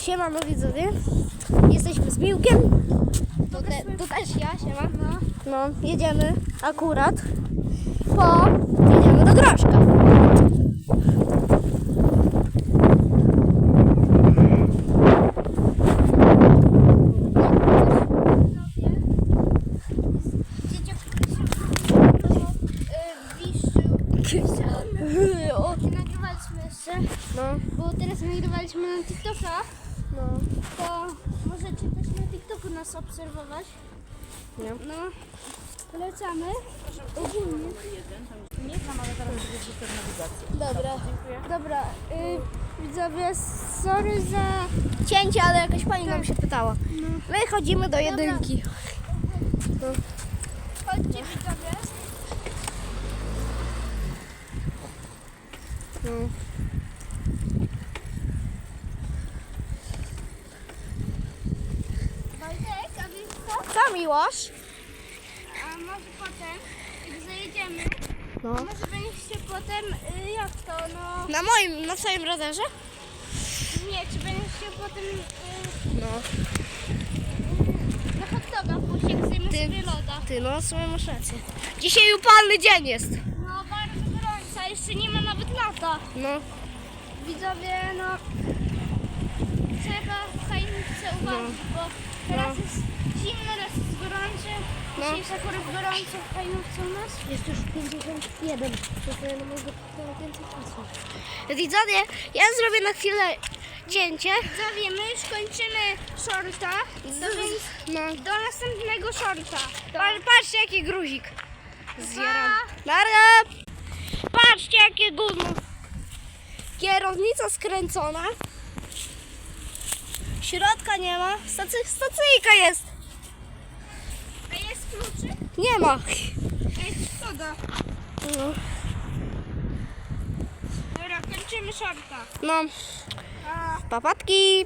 Siemano widzowie. Jesteśmy z Miłkiem. To, te, to też ja, siema. No. no, jedziemy akurat po... Jedziemy do Groszka. O, Nagrywaliśmy jeszcze, No, bo teraz nagrywaliśmy na TikToka, no, to możecie też na TikToku nas obserwować. nie. No, polecamy. Ogólnie. Dobra, dobra. Y, widzowie, sorry za... Cięcie, ale jakaś pani nam się pytała. No. My chodzimy do jedynki. Chodźcie widzowie. No. Miłosz? A może potem, jak zajedziemy, No. może będziecie potem, y, jak to, no... Na moim, na swoim rowerze? Nie, czy będziecie potem y, No. na hot doga pójść, jak zjemy Ty- sobie loda. Ty, no, w sumie masz rację. Dzisiaj upalny dzień jest. No bardzo gorąco, a jeszcze nie ma nawet lata. No. Widzowie, no trzeba w tajemnicy uważać, bo teraz jest zimno, raz jest gorąco. No. Jest akurat gorąco w tajemnicy u nas. Jest już 51. Przestaję na mojego więcej czasu. Widzowie, ja zrobię na chwilę cięcie. Widzowie, my już kończymy shorta, więc No. do następnego shorta. Pa- Patrzcie, jaki gruzik. Zjarany. Nara! Patrzcie, jakie gówno. Kierownica skręcona. Środka nie ma. Stacy, stacyjka jest. Nie ma. Jest soda. No. Dobra, kończymy shorta. no. A, Papatki.